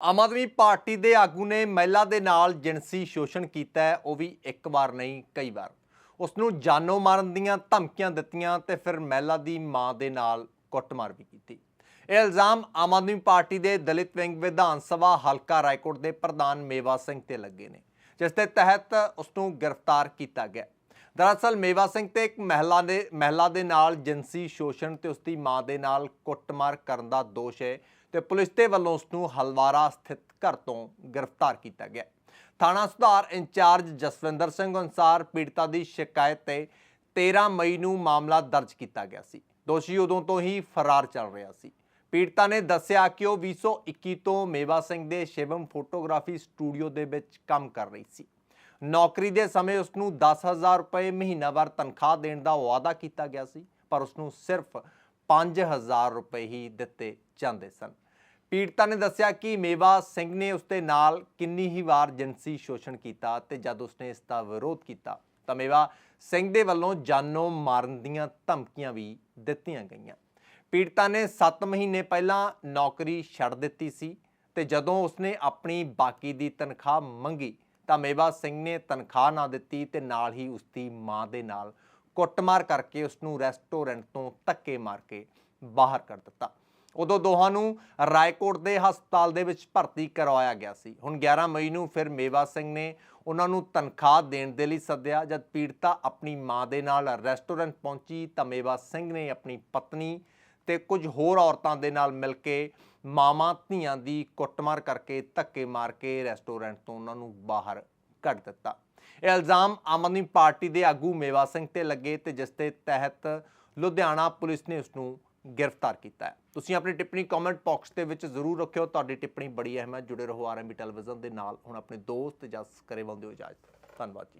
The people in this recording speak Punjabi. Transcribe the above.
ਆਮ ਆਦਮੀ ਪਾਰਟੀ ਦੇ ਆਗੂ ਨੇ ਮਹਿਲਾ ਦੇ ਨਾਲ ਜਿਣਸੀ ਸ਼ੋਸ਼ਣ ਕੀਤਾ ਹੈ, ਉਹ ਵੀ ਇੱਕ ਵਾਰ ਨਹੀਂ, ਕਈ ਵਾਰ। ਉਸ ਨੂੰ ਜਾਨੋਂ ਮਾਰਨ ਦੀਆਂ ਧਮਕੀਆਂ ਦਿੱਤੀਆਂ ਤੇ ਫਿਰ ਮਹਿਲਾ ਦੀ ਮਾਂ ਦੇ ਨਾਲ ਕੁੱਟਮਾਰ ਵੀ ਕੀਤੀ। ਇਹ ਇਲਜ਼ਾਮ ਆਮ ਆਦਮੀ ਪਾਰਟੀ ਦੇ ਦਲਿਤ ਵਿੰਗ ਵਿਧਾਨ ਸਭਾ ਹਲਕਾ ਰਾਏਕੋਟ ਦੇ ਪ੍ਰਧਾਨ ਮੇਵਾ ਸਿੰਘ ਤੇ ਲੱਗੇ ਨੇ, ਜਿਸ ਦੇ ਤਹਿਤ ਉਸ ਨੂੰ ਗ੍ਰਿਫਤਾਰ ਕੀਤਾ ਗਿਆ। ਦਰਅਸਲ ਮੇਵਾ ਸਿੰਘ ਤੇ ਇੱਕ ਮਹਿਲਾ ਦੇ ਮਹਿਲਾ ਦੇ ਨਾਲ ਜਿਨਸੀ ਸ਼ੋਸ਼ਣ ਤੇ ਉਸਦੀ ਮਾਂ ਦੇ ਨਾਲ ਕੁੱਟਮਾਰ ਕਰਨ ਦਾ ਦੋਸ਼ ਹੈ ਤੇ ਪੁਲਿਸ ਦੇ ਵੱਲੋਂ ਉਸ ਨੂੰ ਹਲਵਾਰਾ ਸਥਿਤ ਘਰ ਤੋਂ ਗ੍ਰਿਫਤਾਰ ਕੀਤਾ ਗਿਆ। ਥਾਣਾ ਸੁਧਾਰ ਇੰਚਾਰਜ ਜਸਵਿੰਦਰ ਸਿੰਘ ਅਨਸਾਰ ਪੀੜਤਾ ਦੀ ਸ਼ਿਕਾਇਤ ਤੇ 13 ਮਈ ਨੂੰ ਮਾਮਲਾ ਦਰਜ ਕੀਤਾ ਗਿਆ ਸੀ। ਦੋਸ਼ੀ ਉਦੋਂ ਤੋਂ ਹੀ ਫਰਾਰ ਚੱਲ ਰਿਹਾ ਸੀ। ਪੀੜਤਾ ਨੇ ਦੱਸਿਆ ਕਿ ਉਹ 2021 ਤੋਂ ਮੇਵਾ ਸਿੰਘ ਦੇ ਸ਼ਿਵਮ ਫੋਟੋਗ੍ਰਾਫੀ ਸਟੂਡੀਓ ਦੇ ਵਿੱਚ ਕੰਮ ਕਰ ਰਹੀ ਸੀ। ਨੌਕਰੀ ਦੇ ਸਮੇਂ ਉਸ ਨੂੰ 10000 ਰੁਪਏ ਮਹੀਨਾਵਾਰ ਤਨਖਾਹ ਦੇਣ ਦਾ ਵਾਅਦਾ ਕੀਤਾ ਗਿਆ ਸੀ, ਪਰ ਉਸ ਨੂੰ ਸਿਰਫ 5000 ਰੁਪਏ ਹੀ ਦਿੱਤੇ ਜਾਂਦੇ ਸਨ। ਪੀੜਤਾ ਨੇ ਦੱਸਿਆ ਕਿ ਮੇਵਾ ਸਿੰਘ ਨੇ ਉਸਦੇ ਨਾਲ ਕਿੰਨੀ ਹੀ ਵਾਰ ਜਿਨਸੀ ਸ਼ੋਸ਼ਣ ਕੀਤਾ ਤੇ ਜਦ ਉਸਨੇ ਇਸ ਦਾ ਵਿਰੋਧ ਕੀਤਾ, ਤਾਂ ਮੇਵਾ ਸਿੰਘ ਦੇ ਵੱਲੋਂ ਜਾਨੋਂ ਮਾਰਨ ਦੀਆਂ ਧਮਕੀਆਂ ਵੀ ਦਿੱਤੀਆਂ ਗਈਆਂ। ਪੀੜਤਾ ਨੇ 7 ਮਹੀਨੇ ਪਹਿਲਾਂ ਨੌਕਰੀ ਛੱਡ ਦਿੱਤੀ ਸੀ ਤੇ ਜਦੋਂ ਉਸਨੇ ਆਪਣੀ ਬਾਕੀ ਦੀ ਤਨਖਾਹ ਮੰਗੀ ਤਾਂ ਮੇਵਾ ਸਿੰਘ ਨੇ ਤਨਖਾਹ ਨਾ ਦਿੱਤੀ ਤੇ ਨਾਲ ਹੀ ਉਸ ਦੀ ਮਾਂ ਦੇ ਨਾਲ ਕੁੱਟਮਾਰ ਕਰਕੇ ਉਸ ਨੂੰ ਰੈਸਟੋਰੈਂਟ ਤੋਂ ਧੱਕੇ ਮਾਰ ਕੇ ਬਾਹਰ ਕਰ ਦਿੱਤਾ। ਉਦੋਂ ਦੋਹਾਂ ਨੂੰ ਰਾਏਕੋਟ ਦੇ ਹਸਪਤਾਲ ਦੇ ਵਿੱਚ ਭਰਤੀ ਕਰਵਾਇਆ ਗਿਆ ਸੀ। ਹੁਣ 11 ਮਈ ਨੂੰ ਫਿਰ ਮੇਵਾ ਸਿੰਘ ਨੇ ਉਹਨਾਂ ਨੂੰ ਤਨਖਾਹ ਦੇਣ ਦੇ ਲਈ ਸੱਦਿਆ। ਜਦ ਪੀੜਤਾ ਆਪਣੀ ਮਾਂ ਦੇ ਨਾਲ ਰੈਸਟੋਰੈਂਟ ਪਹੁੰਚੀ ਤਾਂ ਮੇਵਾ ਸਿੰਘ ਨੇ ਆਪਣੀ ਪਤਨੀ ਤੇ ਕੁਝ ਹੋਰ ਔਰਤਾਂ ਦੇ ਨਾਲ ਮਿਲ ਕੇ ਮਾਮਾ ਧੀਆਂ ਦੀ ਕੁੱਟਮਾਰ ਕਰਕੇ ਧੱਕੇ ਮਾਰ ਕੇ ਰੈਸਟੋਰੈਂਟ ਤੋਂ ਉਹਨਾਂ ਨੂੰ ਬਾਹਰ ਕੱਢ ਦਿੱਤਾ। ਇਹ ਇਲਜ਼ਾਮ ਆਮ ਆਦਮੀ ਪਾਰਟੀ ਦੇ ਆਗੂ ਮੇਵਾ ਸਿੰਘ ਤੇ ਲੱਗੇ ਤੇ ਜਿਸ ਦੇ ਤਹਿਤ ਲੁਧਿਆਣਾ ਪੁਲਿਸ ਨੇ ਉਸ ਨੂੰ ਗ੍ਰਿਫਤਾਰ ਕੀਤਾ ਹੈ। ਤੁਸੀਂ ਆਪਣੀ ਟਿੱਪਣੀ ਕਮੈਂਟ ਬਾਕਸ ਦੇ ਵਿੱਚ ਜ਼ਰੂਰ ਰੱਖਿਓ। ਤੁਹਾਡੀ ਟਿੱਪਣੀ ਬੜੀ ਅਹਿਮ ਹੈ। ਜੁੜੇ ਰਹੋ ਆਰਐਮਬੀ ਟੈਲੀਵਿਜ਼ਨ ਦੇ ਨਾਲ। ਹੁਣ ਆਪਣੇ ਦੋਸਤ ਜਸ ਕਰੇ ਬੰਦੇ ਹੋ ਇਜਾਜ਼ਤ। ਧੰਨਵਾਦ ਜੀ।